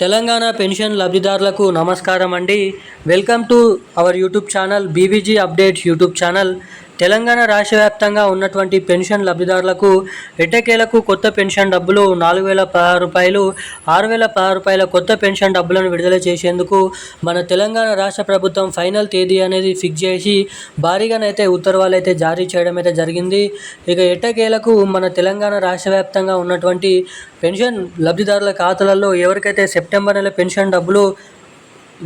Telangana pension లబ్ధిదారులకు నమస్కారం అండి. Welcome to our YouTube channel BVG updates YouTube channel. Telangana రాష్ట్ర వ్యాప్తంగా ఉన్నటువంటి పెన్షన్ లబ్ధిదారులకు ఎట్టకేలకు కొత్త పెన్షన్ డబ్బులు నాలుగు వేల పదహారు రూపాయలు ఆరు వేల పదహారు రూపాయల కొత్త పెన్షన్ డబ్బులను విడుదల చేసేందుకు మన తెలంగాణ రాష్ట్ర ప్రభుత్వం ఫైనల్ తేదీ అనేది ఫిక్స్ చేసి భారీగానైతే ఉత్తర్వులు అయితే జారీ చేయడం అయితే జరిగింది. ఇక ఎట్టకేలకు మన తెలంగాణ రాష్ట్ర వ్యాప్తంగా ఉన్నటువంటి పెన్షన్ లబ్ధిదారుల ఖాతాలలో ఎవరికైతే సెప్టెంబర్ నెల పెన్షన్ డబ్బులు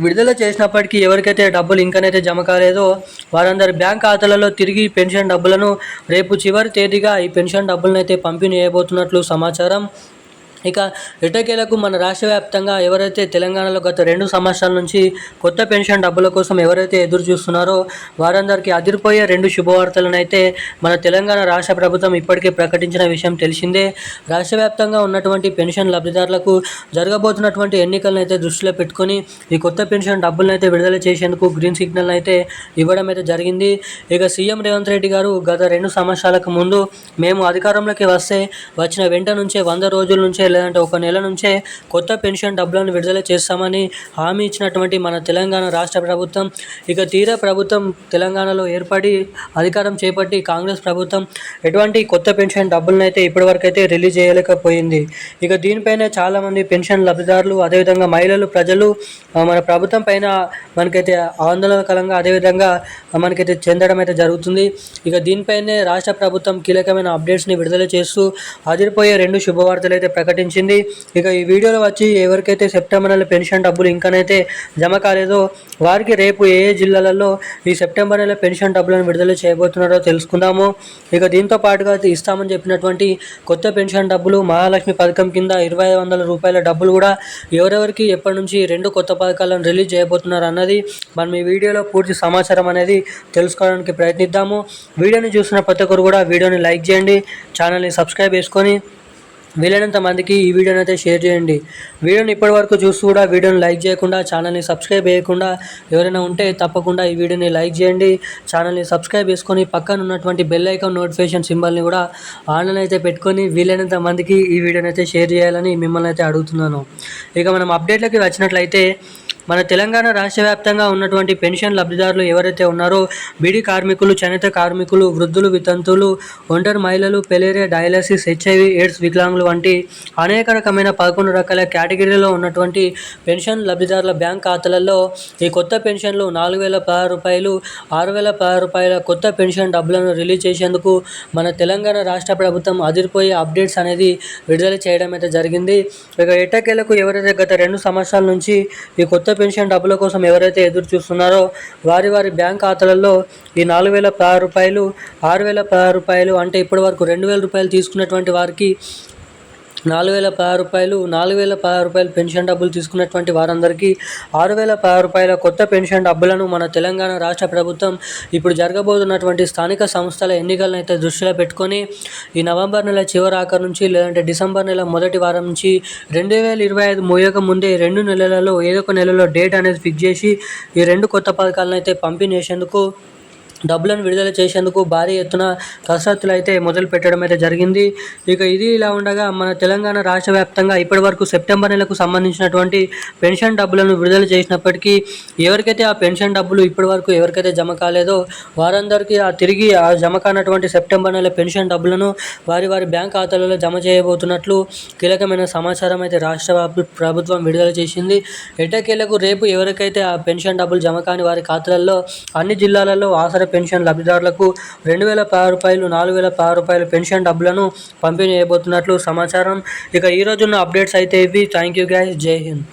విడుదల చేసినప్పటికీ ఎవరికైతే డబ్బులు ఇంకనైతే జమ కాలేదో వారందరి బ్యాంక్ ఖాతాలలో తిరిగి పెన్షన్ డబ్బులను రేపు చివరి తేదీగా ఈ పెన్షన్ డబ్బులను అయితే పంపిణీ చేయబోతున్నట్లు సమాచారం. ఇక ఎటకేలకు మన రాష్ట్ర వ్యాప్తంగా ఎవరైతే తెలంగాణలో గత రెండు సంవత్సరాల నుంచి కొత్త పెన్షన్ డబ్బుల కోసం ఎవరైతే ఎదురు చూస్తున్నారో వారందరికీ అదిరిపోయే రెండు శుభవార్తలను అయితే మన తెలంగాణ రాష్ట్ర ప్రభుత్వం ఇప్పటికే ప్రకటించిన విషయం తెలిసిందే. రాష్ట్ర వ్యాప్తంగా ఉన్నటువంటి పెన్షన్ లబ్ధిదారులకు జరగబోతున్నటువంటి ఎన్నికలను అయితే దృష్టిలో పెట్టుకొని ఈ కొత్త పెన్షన్ డబ్బులను అయితే విడుదల చేసేందుకు గ్రీన్ సిగ్నల్ అయితే ఇవ్వడం అయితే జరిగింది. ఇక సీఎం రేవంత్ రెడ్డి గారు గత రెండు సంవత్సరాలకు ముందు మేము అధికారంలోకి వస్తే వచ్చిన వెంట నుంచే వంద రోజుల నుంచే లేదంటే ఒక నెల నుంచే కొత్త పెన్షన్ డబ్బులను విడుదల చేస్తామని హామీ ఇచ్చినటువంటి మన తెలంగాణ రాష్ట్ర ప్రభుత్వం. ఇక తీరా ప్రభుత్వం తెలంగాణలో ఏర్పడి అధికారం చేపట్టి కాంగ్రెస్ ప్రభుత్వం ఎటువంటి కొత్త పెన్షన్ డబ్బులను అయితే ఇప్పటివరకు అయితే రిలీజ్ చేయలేకపోయింది. ఇక దీనిపైన చాలామంది పెన్షన్ లబ్ధిదారులు అదేవిధంగా మహిళలు ప్రజలు మన ప్రభుత్వం పైన మనకైతే ఆందోళనకరంగా అదేవిధంగా మనకైతే చెందడం అయితే జరుగుతుంది. ఇక దీనిపైనే రాష్ట్ర ప్రభుత్వం కీలకమైన అప్డేట్స్ని విడుదల చేస్తూ అదిరిపోయే రెండు శుభవార్తలు అయితే పెంచింది ఇక ఈ వీడియోలో వచ్చి ఎవరికైతే సెప్టెంబర్ నెల పెన్షన్ డబ్బులు ఇంకనైతే జమ కాలేదో వారికి రేపు ఏ ఏ జిల్లాలలో ఈ సెప్టెంబర్ నెల పెన్షన్ డబ్బులను విడుదల చేయబోతున్నారో తెలుసుకుందాము. ఇక దీంతో పాటుగా ఇస్తామని చెప్పినటువంటి కొత్త పెన్షన్ డబ్బులు మహాలక్ష్మి పథకం కింద ఇరవై ఐదు వందల రూపాయల డబ్బులు కూడా ఎవరెవరికి ఎప్పటి నుంచి రెండు కొత్త పథకాలను రిలీజ్ చేయబోతున్నారు అన్నది మనం ఈ వీడియోలో పూర్తి సమాచారం అనేది తెలుసుకోవడానికి ప్రయత్నిద్దాము. వీడియోని చూసిన ప్రతి ఒక్కరు కూడా వీడియోని లైక్ చేయండి ఛానల్ని సబ్స్క్రైబ్ చేసుకొని వీలైనంత మందికి ఈ వీడియోని అయితే షేర్ చేయండి. వీడియోని ఇప్పటివరకు చూస్తూ కూడా వీడియోని లైక్ చేయకుండా ఛానల్ని సబ్స్క్రైబ్ చేయకుండా ఎవరైనా ఉంటే తప్పకుండా ఈ వీడియోని లైక్ చేయండి. ఛానల్ని సబ్స్క్రైబ్ చేసుకొని పక్కన ఉన్నటువంటి బెల్ ఐకాన్ నోటిఫికేషన్ సింబల్ని కూడా ఆన్లైన్ అయితే పెట్టుకొని వీలైనంత మందికి ఈ వీడియోని అయితే షేర్ చేయాలని మిమ్మల్ని అయితే అడుగుతున్నాను. ఇక మనం అప్డేట్లకి వచ్చినట్లయితే మన తెలంగాణ రాష్ట్ర వ్యాప్తంగా ఉన్నటువంటి పెన్షన్ లబ్ధిదారులు ఎవరైతే ఉన్నారో బీడీ కార్మికులు చేనేత కార్మికులు వృద్ధులు వితంతులు ఒంటరి మహిళలు పెలేరియా డయాలసిస్ హెచ్ఐవి ఎయిడ్స్ వికలాంగులు వంటి అనేక రకమైన పదకొండు రకాల కేటగిరీలో ఉన్నటువంటి పెన్షన్ లబ్ధిదారుల బ్యాంక్ ఖాతాలలో ఈ కొత్త పెన్షన్లు నాలుగు వేల పదహారు రూపాయలు ఆరు వేల పదహారు రూపాయల కొత్త పెన్షన్ డబ్బులను రిలీజ్ చేసేందుకు మన తెలంగాణ రాష్ట్ర ప్రభుత్వం అదిరిపోయే అప్డేట్స్ అనేది విడుదల చేయడం అయితే జరిగింది. ఇక ఎట్టకేలకు ఎవరైతే గత రెండు సంవత్సరాల నుంచి ఈ కొత్త పెన్షన్ డబ్బుల కోసం ఎవరైతే ఎదురు చూస్తున్నారో వారి వారి బ్యాంక్ ఖాతాలలో ఈ నాలుగు వేల పదహారు రూపాయలు ఆరు వేల పదహారు రూపాయలు అంటే ఇప్పటి వరకు రెండు వేల రూపాయలు తీసుకున్నటువంటి వారికి నాలుగు వేల పదహారు రూపాయలు నాలుగు వేల పదహారు రూపాయలు పెన్షన్ డబ్బులు తీసుకున్నటువంటి వారందరికీ ఆరు వేల పదహారు రూపాయల కొత్త పెన్షన్ డబ్బులను మన తెలంగాణ రాష్ట్ర ప్రభుత్వం ఇప్పుడు జరగబోతున్నటువంటి స్థానిక సంస్థల ఎన్నికలను అయితే దృష్టిలో పెట్టుకొని ఈ నవంబర్ నెల చివరి నుంచి లేదంటే డిసెంబర్ నెల మొదటి వారం నుంచి రెండు వేల ఇరవై ఐదు మోయక ముందే రెండు నెలలలో ఏదో ఒక నెలలో డేట్ అనేది ఫిక్స్ చేసి ఈ రెండు కొత్త పథకాలను అయితే పంపిణీ చేసేందుకు డబ్బులను విడుదల చేసేందుకు భారీ ఎత్తున కసరత్తులు అయితే మొదలు పెట్టడం అయితే జరిగింది. ఇక ఇది ఇలా ఉండగా మన తెలంగాణ రాష్ట్ర వ్యాప్తంగా ఇప్పటి వరకు సెప్టెంబర్ నెలకు సంబంధించినటువంటి పెన్షన్ డబ్బులను విడుదల చేసినప్పటికీ ఎవరికైతే ఆ పెన్షన్ డబ్బులు ఇప్పటి వరకు ఎవరికైతే జమ కాలేదో వారందరికీ ఆ తిరిగి ఆ జమ కానటువంటి సెప్టెంబర్ నెల పెన్షన్ డబ్బులను వారి వారి బ్యాంక్ ఖాతాలలో జమ చేయబోతున్నట్లు కీలకమైన సమాచారం అయితే రాష్ట్ర ప్రభుత్వం విడుదల చేసింది. ఎట్టకేలకు రేపు ఎవరికైతే ఆ పెన్షన్ డబ్బులు జమ కాని వారి ఖాతాలలో అన్ని జిల్లాలలో ఆసరా పెన్షన్ లబ్ధిదారులకు రెండు వేల పది రూపాయలు నాలుగు వేల పది రూపాయలు పెన్షన్ డబ్బులను పంపిణీ చేయబోతున్నట్లు సమాచారం. ఇక ఈ రోజున్న అప్డేట్స్ అయితే ఇవి. థ్యాంక్ యూ గైస్ జై హింద్.